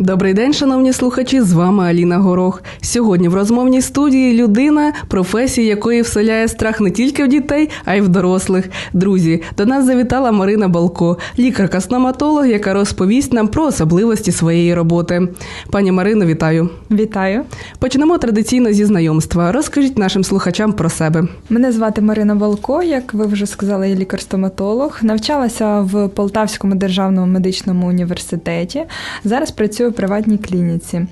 Добрий день, шановні слухачі. З вами Аліна Горох. Сьогодні в розмовній студії людина, професія якої вселяє страх не тільки в дітей, а й в дорослих. Друзі, до нас завітала Марина Балко, лікарка-стоматолог, яка розповість нам про особливості своєї роботи. Пані Марино, вітаю. Вітаю. Почнемо традиційно зі знайомства. Розкажіть нашим слухачам про себе. Мене звати Марина Балко, як ви вже сказали, я лікар-стоматолог. Навчалася в Полтавському державному медичному університеті. Зараз працюю в приватній клініці.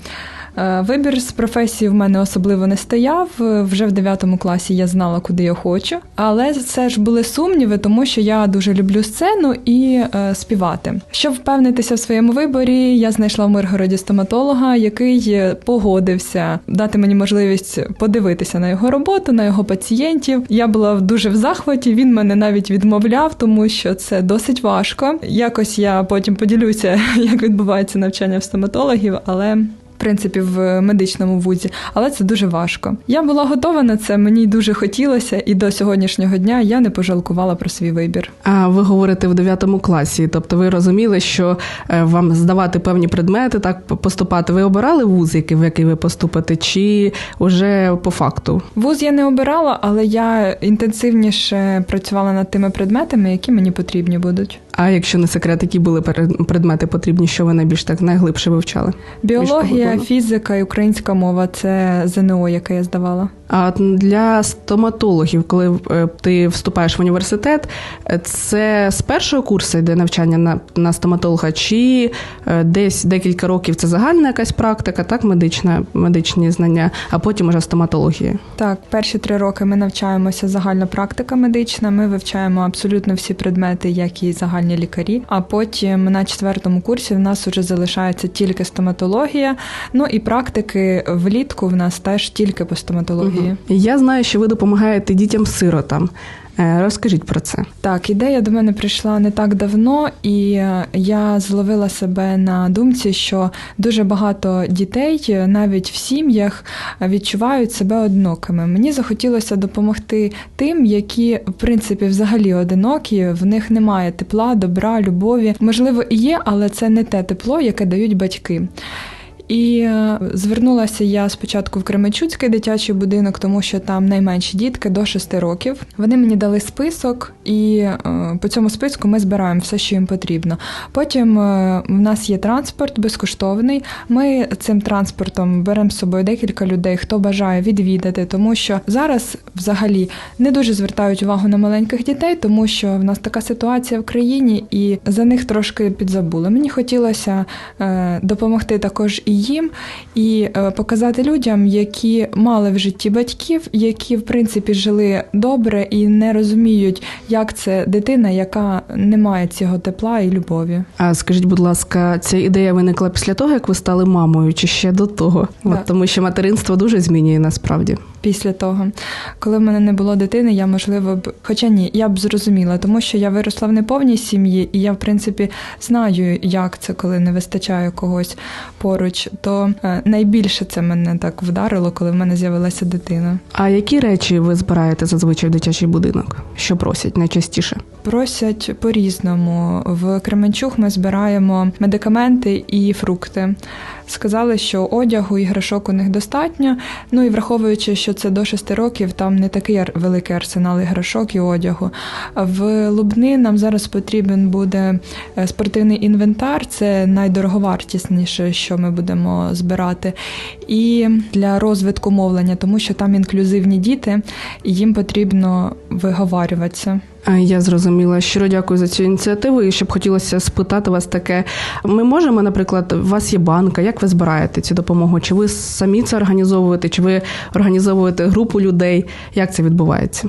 Е, Вибір з професії в мене особливо не стояв. Вже в 9 класі я знала, куди я хочу, але це ж були сумніви, тому що я дуже люблю сцену і е, співати. Щоб впевнитися в своєму виборі, я знайшла в Миргороді стоматолога, який погодився дати мені можливість подивитися на його роботу, на його пацієнтів. Я була дуже в захваті. Він мене навіть відмовляв, тому що це досить важко. Якось я потім поділюся, як відбувається навчання в стоматологів, але принципі в медичному вузі, але це дуже важко. Я була готова на це, мені дуже хотілося, і до сьогоднішнього дня я не пожалкувала про свій вибір. А ви говорите в 9 класі, тобто ви розуміли, що е, вам здавати певні предмети, так поступати. Ви обирали вуз, який в який ви поступите, чи вже по факту? Вуз я не обирала, але я інтенсивніше працювала над тими предметами, які мені потрібні будуть. А якщо не секрет, які були предмети потрібні, що ви найбільш так найглибше вивчали? Біологія, фізика і українська мова це ЗНО, яке я здавала. А для стоматологів, коли е, ти вступаєш в університет, це з першого курсу йде навчання на на стоматолога, чи е, десь декілька років це загальна якась практика, так, медична, медичні знання, а потім уже стоматологія? Так, перші три роки ми навчаємося загальна практика медична. Ми вивчаємо абсолютно всі предмети, як і загальні лікарі. А потім на четвертому курсі в нас вже залишається тільки стоматологія. Ну і практики влітку в нас теж тільки по стоматології. Угу. Я знаю, що ви допомагаєте дітям-сиротам. Розкажіть про це. Так, ідея до мене прийшла не так давно, і я зловила себе на думці, що дуже багато дітей, навіть в сім'ях, відчувають себе одинокими. Мені захотілося допомогти тим, які в принципі взагалі одинокі, в них немає тепла, добра, любові. Можливо, і є, але це не те тепло, яке дають батьки. І е, звернулася я спочатку в Кременчуцький дитячий будинок, тому що там найменші дітки до 6 років. Вони мені дали список, і е, по цьому списку ми збираємо все, що їм потрібно. Потім е, в нас є транспорт безкоштовний. Ми цим транспортом беремо з собою декілька людей, хто бажає відвідати, тому що зараз взагалі не дуже звертають увагу на маленьких дітей, тому що в нас така ситуація в країні, і за них трошки підзабули. Мені хотілося допомогти також і їм і е, показати людям, які мали в житті батьків, які в принципі жили добре і не розуміють, як це дитина, яка не має цього тепла і любові. А скажіть, будь ласка, ця ідея виникла після того, як ви стали мамою, чи ще до того? От, тому що материнство дуже змінює насправді. Після того, коли в мене не було дитини, я можливо б, хоча ні, я б зрозуміла, тому що я виросла в неповній сім'ї, і я, в принципі, знаю, як це, коли не вистачає когось поруч. То е, найбільше це мене так вдарило, коли в мене з'явилася дитина. А які речі ви збираєте зазвичай в дитячий будинок? Що просять найчастіше? Просять по-різному. В Кременчук ми збираємо медикаменти і фрукти. Сказали, що одягу іграшок у них достатньо. Ну і враховуючи, що це до 6 років, там не такий великий арсенал іграшок і одягу. В Лубни нам зараз потрібен буде е, спортивний інвентар, це найдороговартісніше, що ми будемо збирати. І для розвитку мовлення, тому що там інклюзивні діти, їм потрібно виговарюватися. Я зрозуміла. Щиро дякую за цю ініціативу. І щоб хотілося спитати вас таке: ми можемо, наприклад, у вас є банка, як ви збираєте цю допомогу? Чи ви самі це організовуєте, чи ви організовуєте групу людей? Як це відбувається?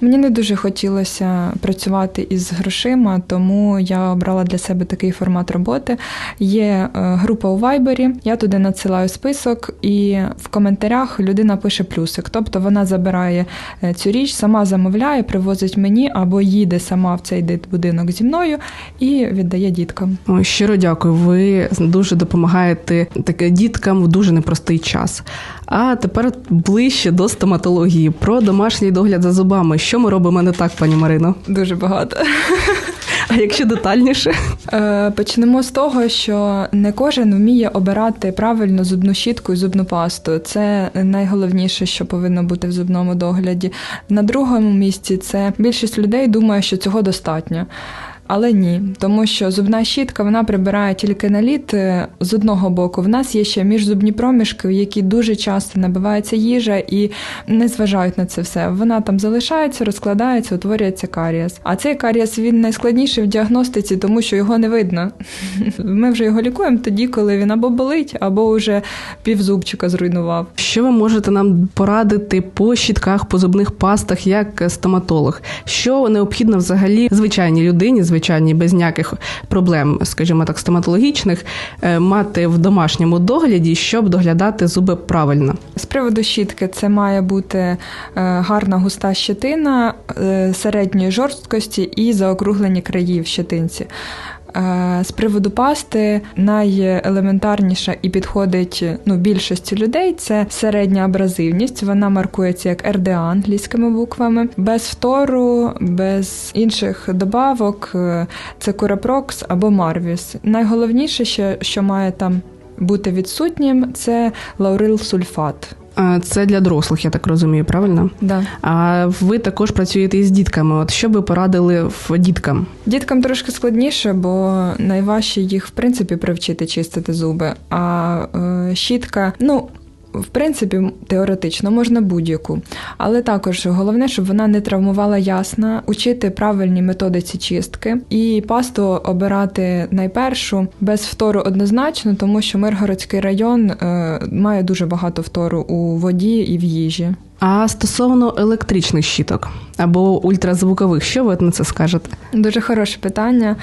Мені не дуже хотілося працювати із грошима, тому я обрала для себе такий формат роботи. Є е, група у Вайбері, я туди надсилаю список, і в коментарях людина пише плюсик. Тобто вона забирає е, цю річ, сама замовляє, привозить мені або їде сама в цей будинок зі мною і віддає діткам. Щиро дякую. Ви дуже допомагаєте таке діткам в дуже непростий час. А тепер ближче до стоматології про домашній догляд за зубами. Що ми робимо не так, пані Марино? Дуже багато. А якщо детальніше? Е, Почнемо з того, що не кожен вміє обирати правильно зубну щітку і зубну пасту. Це найголовніше, що повинно бути в зубному догляді. На другому місці це більшість людей думає, що цього достатньо. Але ні, тому що зубна щітка вона прибирає тільки наліт е, з одного боку. В нас є ще міжзубні проміжки, в які дуже часто набивається їжа і не зважають на це все. Вона там залишається, розкладається, утворюється карієс. А цей карієс він найскладніший в діагностиці, тому що його не видно. Ми вже його лікуємо тоді, коли він або болить, або вже півзубчика зруйнував. Що ви можете нам порадити по щітках, по зубних пастах, як стоматолог? Що необхідно взагалі звичайній людині, звичайній без ніяких проблем, скажімо так, стоматологічних, е, мати в домашньому догляді, щоб доглядати зуби правильно? З приводу щітки, це має бути е, гарна густа щетина е, середньої жорсткості і заокруглені краї в щетинці. Е, З приводу пасти найелементарніша і підходить ну, більшості людей це середня абразивність. Вона маркується як RDA англійськими буквами, без фтору, без інших добавок. е, Це Curaprox або Marvis. Найголовніше, що має там бути відсутнім, це лаурил сульфат. Е, Це для дорослих, я так розумію, правильно? Да. А ви також працюєте із дітками. От що би порадили в діткам? Діткам трошки складніше, бо найважче їх в принципі привчити чистити зуби. А е, щітка, ну. В принципі, теоретично можна будь-яку, але також головне, щоб вона не травмувала ясна, учити правильні методиці чистки і пасту обирати найпершу без втору однозначно, тому що Миргородський район е, має дуже багато втору у воді і в їжі. А стосовно електричних щіток або ультразвукових, що ви на це скажете? Дуже хороше питання.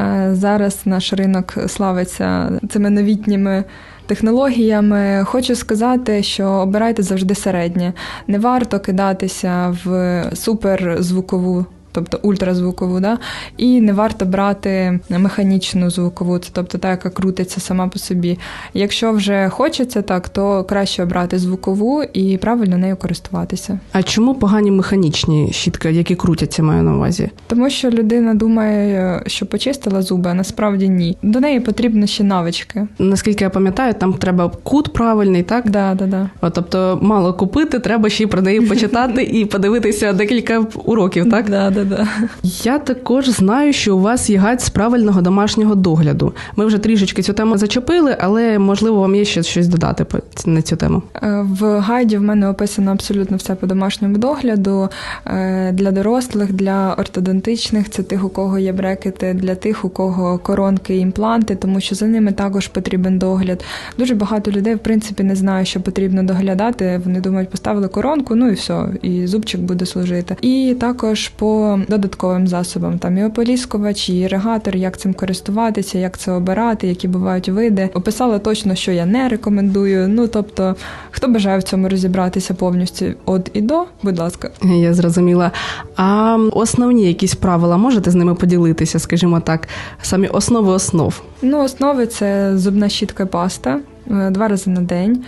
Е, Зараз наш ринок славиться цими новітніми технологіями. Хочу сказати, що обирайте завжди середнє. Не варто кидатися в суперзвукову. Тобто ультразвукову, да? і не варто брати механічну звукову, це тобто та, яка крутиться сама по собі. Якщо вже хочеться так, то краще обрати звукову і правильно нею користуватися. А чому погані механічні щітки, які крутяться, маю на увазі? Тому що людина думає, що почистила зуби, а насправді ні. До неї потрібні ще навички. Наскільки я пам'ятаю, там треба кут правильний, так? Да, да, да. От, тобто мало купити, треба ще й про неї почитати і подивитися декілька уроків, так? Да, да, да. Я також знаю, що у вас є гайд з правильного домашнього догляду. Ми вже трішечки цю тему зачепили, але можливо вам є ще щось додати по- на цю тему. Е, В гайді в мене описано абсолютно все по домашньому догляду Е, для дорослих, для ортодонтичних, це тих, у кого є брекети, для тих, у кого коронки і імпланти, тому що за ними також потрібен догляд. Дуже багато людей, в принципі, не знають, що потрібно доглядати. Вони думають, поставили коронку, ну і все, і зубчик буде служити. І також по додатковим засобам, там і ополіскувач, і іригатор, як цим користуватися, як це обирати, які бувають види. Описала точно, що я не рекомендую. Ну тобто, хто бажає в цьому розібратися повністю від і до, будь ласка. Я зрозуміла. А основні якісь правила можете з ними поділитися, скажімо так, самі основи основ. Ну, основи це зубна щітка паста два рази на день.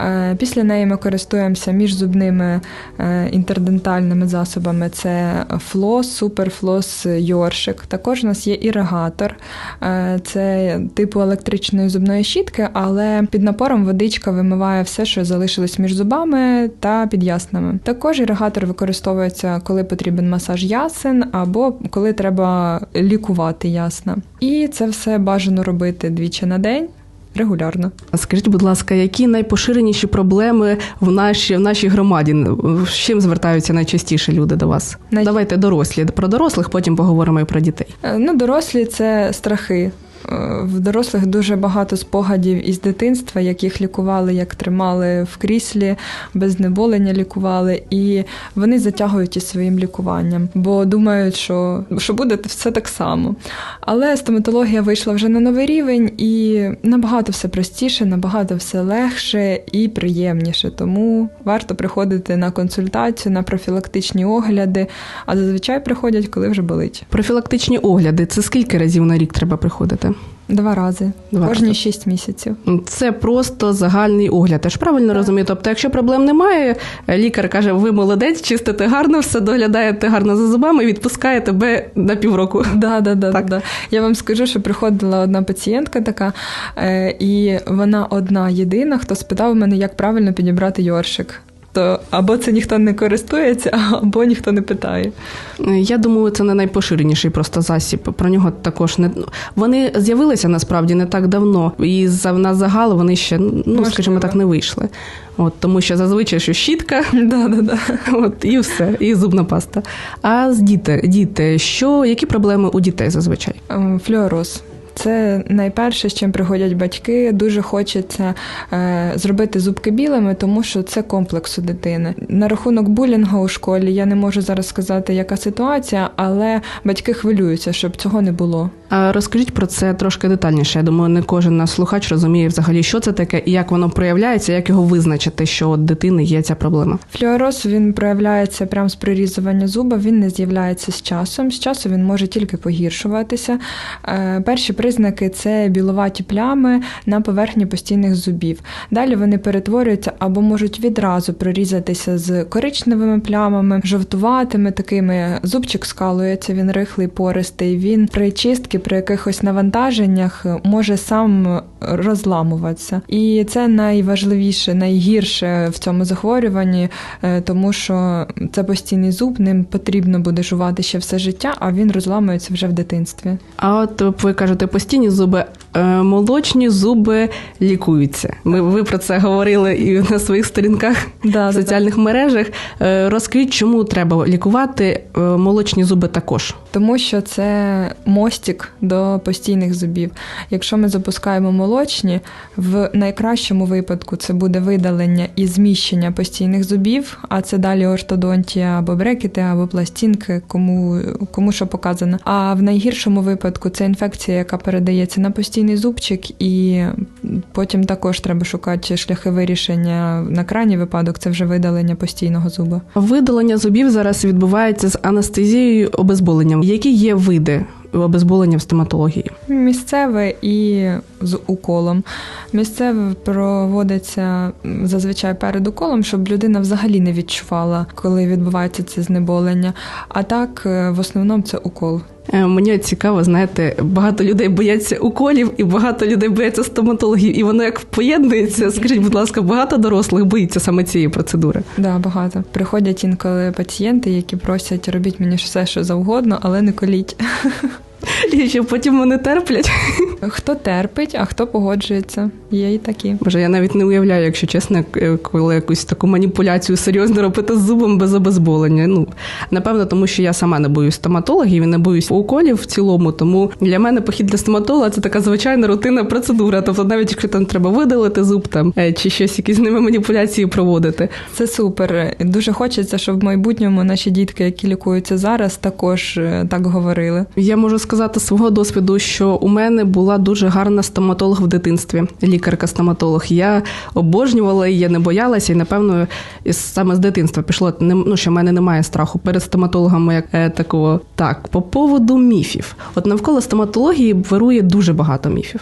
Е, Після неї ми користуємося міжзубними е, інтердентальними засобами. Це флос, суперфлос, йоршик. Також у нас є іригатор. Е, Це типу електричної зубної щітки, але під напором водичка вимиває все, що залишилось між зубами та під яснами. Також іригатор використовується, коли потрібен масаж ясен або коли треба лікувати ясна. І це все бажано робити двічі на день. Регулярно. А Скажіть, будь ласка, які найпоширеніші проблеми в нашій, в нашій громаді? З чим звертаються найчастіше люди до вас? Най- Давайте дорослі. Про дорослих потім поговоримо і про дітей. Е, Ну, дорослі це страхи. Е, В дорослих дуже багато спогадів із дитинства, як їх лікували, як тримали в кріслі, без знеболення лікували, і вони затягують із своїм лікуванням, бо думають, що, що буде все так само. Але стоматологія вийшла вже на новий рівень, і набагато все простіше, набагато все легше і приємніше. Тому варто приходити на консультацію, на профілактичні огляди, а зазвичай приходять, коли вже болить. Профілактичні огляди це скільки разів на рік треба приходити? Два рази Два кожні рази. 6 місяців. Це просто загальний огляд. Я ж правильно розумію. Тобто, якщо проблем немає, лікар каже, ви молодець, чистите гарно, все доглядаєте гарно за зубами і відпускає тебе на півроку. Да, да, да, Так. да. Я вам скажу, що приходила одна пацієнтка така, е, і вона одна єдина, хто спитав мене, як правильно підібрати йоршик. То або це ніхто не користується, або ніхто не питає. Я думаю, це не найпоширеніший просто засіб. Про нього також не вони з'явилися насправді не так давно, і за на загал вони ще ну Можливо. скажімо так не вийшли. От тому, що зазвичай що щітка, Да, да, да. от і все, і зубна паста. А з діти, діти, що які проблеми у дітей зазвичай? Ем, Флюороз. Це найперше, з чим приходять батьки. Дуже хочеться е, зробити зубки білими, тому що це комплекс у дитини. На рахунок булінгу у школі я не можу зараз сказати, яка ситуація, але батьки хвилюються, щоб цього не було. Розкажіть про це трошки детальніше. Я думаю, не кожен наш слухач розуміє взагалі, що це таке і як воно проявляється, як його визначити, що у дитини є ця проблема. Флюороз він проявляється прямо з прирізування зуба, він не з'являється з часом. З часу він може тільки погіршуватися. Е, Перші признаки це біловаті плями на поверхні постійних зубів. Далі вони перетворюються або можуть відразу прорізатися з коричневими плямами, жовтуватими такими. Зубчик скалується, він рихлий, пористий. Він при чистці, при якихось навантаженнях може сам розламуватися. І це найважливіше, найгірше в цьому захворюванні, е, тому що це постійний зуб, ним потрібно буде жувати ще все життя, а він розламується вже в дитинстві. А от ви кажете, постійні зуби, е, молочні зуби лікуються. Ми ви про це говорили і на своїх сторінках Да, в соціальних мережах. Е, Розкажіть, чому треба лікувати е, молочні зуби також? Тому що це мостик до постійних зубів. Якщо ми запускаємо молочні, в найкращому випадку це буде видалення і зміщення постійних зубів, а це далі ортодонтія або брекети, або пластинки, кому, кому що показано. А в найгіршому випадку це інфекція, яка передається на постійний зубчик, і потім також треба шукати шляхи вирішення на крайній випадок. Це вже видалення постійного зуба. Видалення зубів зараз відбувається з анестезією обезболенням. Які є види обезболення в стоматології? Місцеве і з уколом. Місцеве проводиться зазвичай перед уколом, щоб людина взагалі не відчувала, коли відбувається це знеболення. А так, е, в основному це укол. Е, Мені цікаво, знаєте, багато людей бояться уколів і багато людей бояться стоматологів, і воно як поєднується. Скажіть, будь ласка, багато дорослих боїться саме цієї процедури. Да, багато. Приходять інколи пацієнти, які просять робіть мені все, що завгодно, але не коліть. І що потім вони терплять. Хто терпить, а хто погоджується. Є і такі. Боже, я навіть не уявляю, якщо чесно, е, коли якусь таку маніпуляцію серйозно робити з зубом без обезболення. Ну напевно, тому що я сама не боюсь стоматологів і не боюсь уколів в цілому. Тому для мене похід для стоматолога це така звичайна рутинна процедура. Тобто, навіть якщо там треба видалити зуб там е, чи щось, якісь з ними маніпуляції проводити. Це супер. Дуже хочеться, щоб в майбутньому наші дітки, які лікуються зараз, також е, так говорили. Я можу сказати з свого досвіду, що у мене була дуже гарна стоматолог в дитинстві, лікарка-стоматолог. Я обожнювала її, я не боялася, і напевно саме з дитинства пішло. Ну, що в мене немає страху перед стоматологами як е, такого. Так, по поводу міфів. От навколо стоматології вирує дуже багато міфів.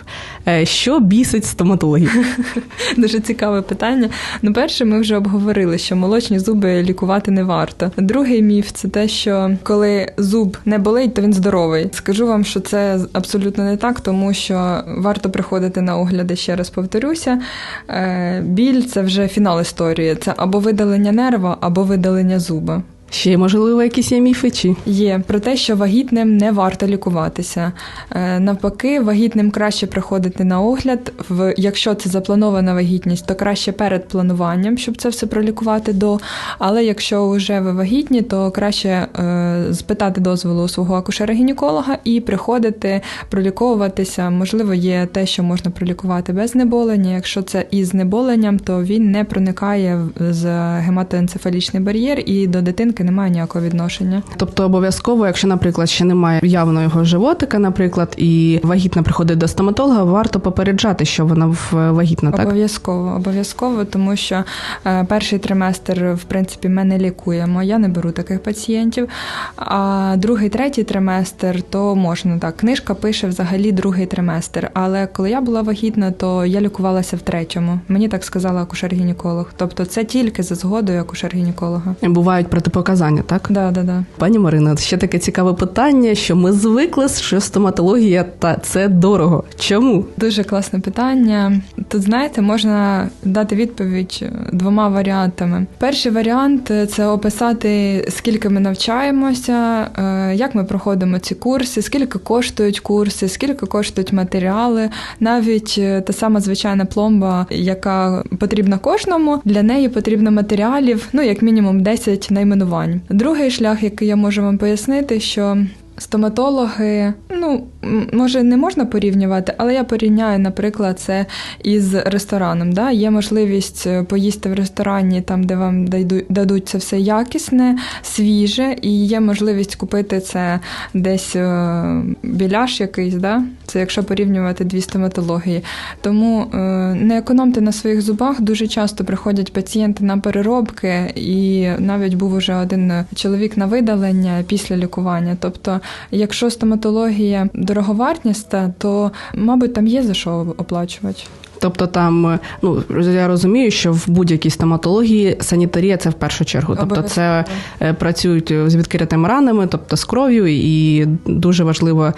Е, що бісить стоматологів? Дуже цікаве питання. Ну, перше, ми вже обговорили, що молочні зуби лікувати не варто. Другий міф це те, що коли зуб не болить, то він здоровий. Скажу вам, що це абсолютно не так, тому що варто приходити на огляди, ще раз повторюся. Е, Біль це вже фінал історії. Це або видалення нерва, або видалення зуба. Ще можливо, якісь є міфи чи Є про те, що вагітним не варто лікуватися. Е, Навпаки, вагітним краще приходити на огляд. В якщо це запланована вагітність, то краще перед плануванням, щоб це все пролікувати до. Але якщо вже ви вагітні, то краще е, спитати дозволу у свого акушера-гінеколога і приходити проліковуватися. Можливо, є те, що можна пролікувати без знеболення. Якщо це із знеболенням, то він не проникає з гематоенцефалічний бар'єр і до дитинки таки немає ніякого відношення. Тобто обов'язково, якщо, наприклад, ще немає явного животика, наприклад, і вагітна приходить до стоматолога, варто попереджати, що вона в- вагітна, так? Обов'язково, обов'язково, тому що е, перший триместр, в принципі, ми не лікуємо. Я не беру таких пацієнтів. А другий, третій триместр, то можна так. Книжка пише взагалі другий триместр. Але коли я була вагітна, то я лікувалася в третьому. Мені так сказала акушер-гінеколог. Тобто це тільки за згодою акушер-гінеколога. Бувають протипоказання, так? Да, да, да. Пані Марина, ще таке цікаве питання, що ми звикли, що стоматологія та це дорого. Чому? Дуже класне питання. Тут знаєте, можна дати відповідь е, двома варіантами. Перший варіант е, це описати, скільки ми навчаємося, е, як ми проходимо ці курси, скільки коштують курси, скільки коштують матеріали. Навіть та сама звичайна пломба, яка потрібна кожному, для неї потрібно матеріалів, ну як мінімум 10 найменувань. Другий шлях, який я можу вам пояснити, що Стоматологи, ну може не можна порівнювати, але я порівняю, наприклад, це із рестораном. Да? Є можливість е, поїсти в ресторані, там, де вам дадуть це все якісне, свіже, і є можливість купити це десь е, біляш якийсь, да? це якщо порівнювати дві стоматології. Тому е, не економте на своїх зубах. Дуже часто приходять пацієнти на переробки, і навіть був уже один чоловік на видалення після лікування. Тобто, якщо стоматологія дороговартісна, то мабуть там є за що оплачувати. Тобто там, е, ну я розумію, що в будь-якій стоматології санітарія це в першу чергу. Тобто це е, працюють з відкритими ранами, тобто з кров'ю, і дуже важливо.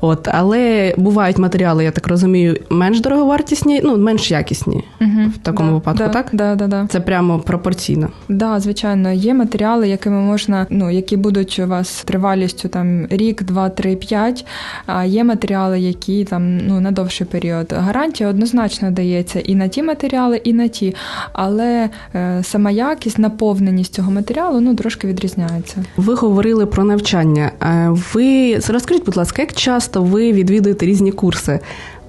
От, але бувають матеріали, я так розумію, менш дороговартісні, ну менш якісні в такому да, випадку, да, так? Да, да, да. Це прямо пропорційно. Да, звичайно, є матеріали, якими можна, ну які будуть у вас тривалістю там рік, два, три, п'ять. А є матеріали, які там ну на довший період. Гарантія однозначно дається і на ті матеріали, і на ті. Але е, сама якість, наповненість цього матеріалу ну трошки відрізняється. Ви говорили про навчання. Е, Ви розкажіть, будь ласка, як часто ви відвідуєте різні курси?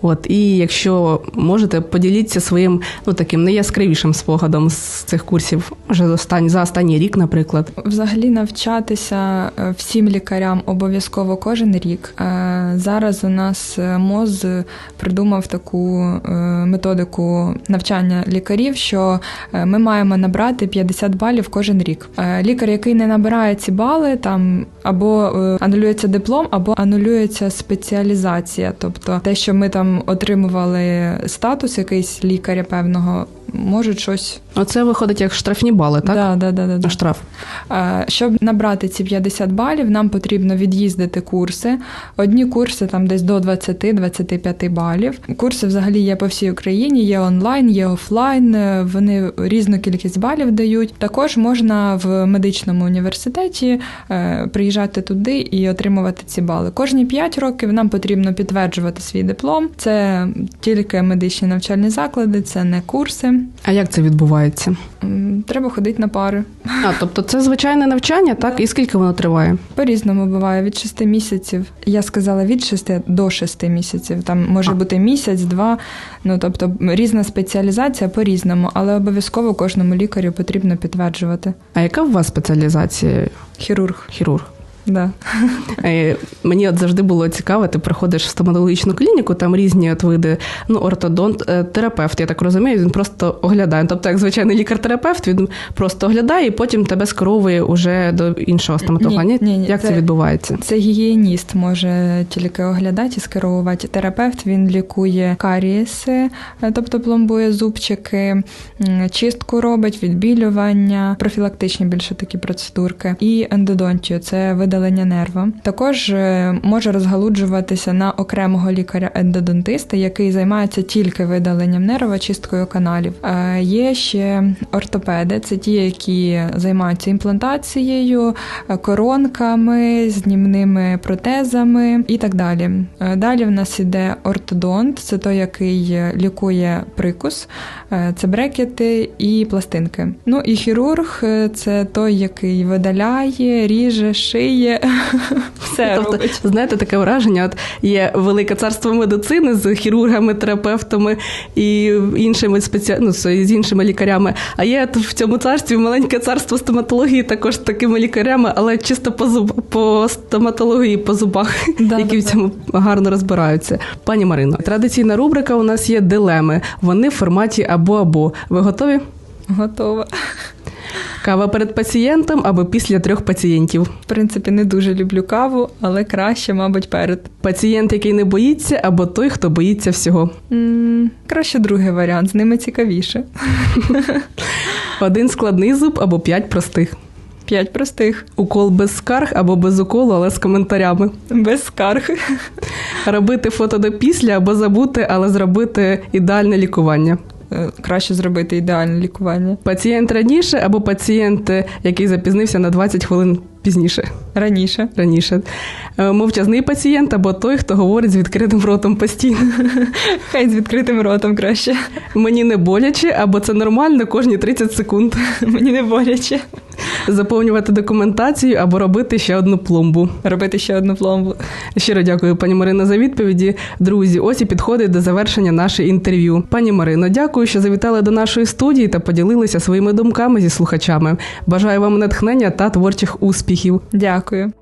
От і якщо можете, поділіться своїм ну таким найяскравішим спогадом з цих курсів, може за останній за останній рік, наприклад. Взагалі навчатися е, всім лікарям обов'язково кожен рік. Е, Зараз у нас е, МОЗ придумав таку методику навчання лікарів, що ми маємо набрати 50 балів кожен рік. Лікар, який не набирає ці бали, там або анулюється диплом, або анулюється спеціалізація. Тобто те, що ми там отримували статус якийсь лікаря певного, можуть щось. Оце виходить як штрафні бали, так? Да, да, да, да, да. Штраф. Щоб набрати ці 50 балів, нам потрібно від'їздити курси. Одні курси там десь до 20-25 балів. Курси взагалі є по всій Україні, є онлайн, є офлайн. е, Вони різну кількість балів дають. Також можна в медичному університеті е, приїжджати туди і отримувати ці бали. Кожні 5 років нам потрібно підтверджувати свій диплом. Це тільки медичні навчальні заклади, це не курси. А як це відбувається? М, Треба ходити на пари. А тобто це звичайне навчання, так? І скільки воно триває? По-різному буває від 6 місяців. Я сказала від 6 до 6 місяців. Там може А. бути місяць, два. Ну тобто різна спеціалізація по-різному, але обов'язково кожному лікарю потрібно підтверджувати. А яка у вас спеціалізація? Хірург, Хірург? Да. Е, Мені от завжди було цікаво, ти приходиш в стоматологічну клініку, там різні от види, ну, ортодонт, е, терапевт, я так розумію, він просто оглядає. Тобто, як звичайний лікар-терапевт, він просто оглядає і потім тебе скеровує уже до іншого стоматолога. Ні, ні, ні, як це, це- відбувається? Це гігієніст може тільки оглядати і скеровувати. Терапевт він лікує карієси, е, тобто пломбує зубчики, чистку робить, відбілювання, профілактичні більше такі процедурки, і ендодонтію це видалення нерва. Також е, може розгалуджуватися на окремого лікаря-ендодонтиста, який займається тільки видаленням нерва, чисткою каналів. Е, Є ще ортопеди, це ті, які займаються імплантацією, е, коронками, знімними протезами і так далі. Далі в нас іде ортодонт, це той, який лікує прикус, це брекети і пластинки. Ну і хірург це той, який видаляє, ріже, шиє. Вміє, все тобто, робить. знаєте, таке враження: от є велике царство медицини з хірургами, терапевтами і іншими спеці... ну, з іншими лікарями. А є в цьому царстві маленьке царство стоматології, також з такими лікарями, але чисто по зуб по стоматології, по зубах, Да, які да, в цьому гарно розбираються. Пані Марино, традиційна рубрика у нас є дилеми. Вони в форматі або або. Ви готові? Готова. Кава перед пацієнтом або після трьох пацієнтів. В принципі, не дуже люблю каву, але краще, мабуть, перед. Пацієнт, який не боїться, або той, хто боїться всього. м краще другий варіант, з ними цікавіше. Один складний зуб або п'ять простих. П'ять простих, Укол без скарг або без уколу, але з коментарями. без скарг. Робити фото до після або забути, але зробити ідеальне лікування. Е, Краще зробити ідеальне лікування. Пацієнт раніше або пацієнт, е, який запізнився на 20 хвилин пізніше. Раніше. Раніше. Е, Мовчазний пацієнт або той, хто говорить з відкритим ротом постійно. Хай з відкритим ротом краще. Мені не боляче, або це нормально кожні 30 секунд. Мені не боляче. Заповнювати документацію або робити ще одну пломбу. Робити ще одну пломбу. Щиро дякую, пані Марино, за відповіді. Друзі, ось і підходить до завершення наше інтерв'ю. Пані Марино, дякую, що завітали до нашої студії та поділилися своїми думками зі слухачами. Бажаю вам натхнення та творчих успіхів. Дякую.